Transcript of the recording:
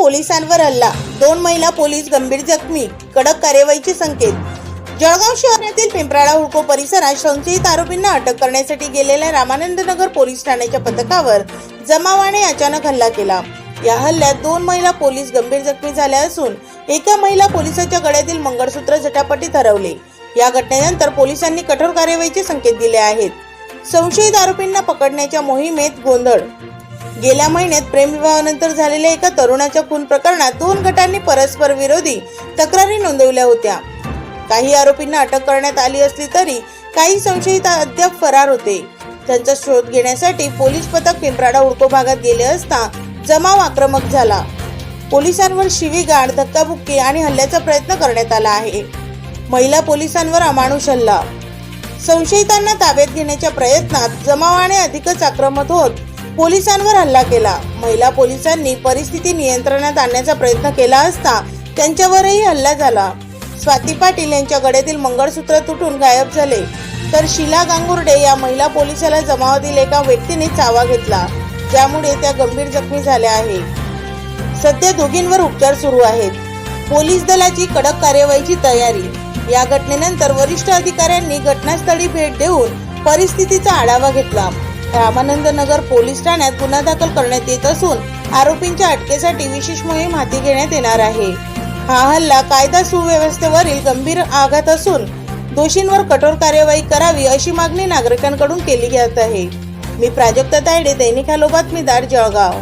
पोलिसांवर हल्ला. दोन महिला पोलीस गंभीर जखमी. कडक कार्यवाहीचे संकेत. जळगाव शहरातील पिंपराळा हुडको परिसरात संशयित आरोपींना अटक करण्यासाठी गेलेल्या रामानंदनगर पोलीस ठाण्याच्या पथकावर जमावाने अचानक हल्ला केला. या हल्ल्यात दोन महिला पोलीस गंभीर जखमी झाल्या असून एका महिला पोलिसाच्या गळ्यातील मंगळसूत्र झटापटीत हरवले या घटनेनंतर पोलिसांनी कठोर कार्यवाहीचे संकेत दिले आहेत. संशयित आरोपींना पकडण्याच्या मोहिमेत गोंधळ गेल्या महिन्यात प्रेमविवाहानंतर झालेल्या एका तरुणाच्या खून प्रकरणात दोन गटांनी परस्पर विरोधी तक्रारी नोंदवल्या होत्या. काही आरोपींना अटक करण्यात आली असली तरी काही संशयित अद्याप फरार होते. त्यांचा शोध घेण्यासाठी पोलीस पथक पिंपराडा उडको भागात गेले असता जमाव आक्रमक झाला. पोलिसांवर शिवीगाळ धक्काबुक्की आणि हल्ल्याचा प्रयत्न करण्यात आला आहे. महिला पोलिसांवर अमानुष हल्ला. संशयितांना ताब्यात घेण्याच्या प्रयत्नात जमावाने अधिकच आक्रमक होत पोलिसांवर हल्ला केला. महिला पोलिसांनी परिस्थिती नियंत्रणात आणण्याचा प्रयत्न केला असता त्यांच्यावरही हल्ला झाला. स्वाती पाटील यांच्या गळ्यातील मंगळसूत्र तुटून गायब झाले. तर शिला गांगुर्डे या महिला पोलिसाला जमावातील एका व्यक्तीने चावा घेतला. ज्यामुळे त्या गंभीर जखमी झाल्या आहेत. सध्या दोघींवर उपचार सुरू आहेत. पोलीस दलाची कडक कार्यवाहीची तयारी. या घटनेनंतर वरिष्ठ अधिकाऱ्यांनी घटनास्थळी भेट देऊन परिस्थितीचा आढावा घेतला. रामानंद नगर पोलीस ठाण्यात गुन्हा दाखल करण्यात येत असून आरोपींच्या अटकेसाठी विशेष मोहीम हाती घेण्यात येणार आहे. हा हल्ला कायदा सुव्यवस्थेवरील गंभीर आघात असून दोषींवर कठोर कार्यवाही करावी अशी मागणी नागरिकांकडून केली जात आहे. मी प्राजक्ता तायडे दैनिक हॅलो बातमीदार जळगाव.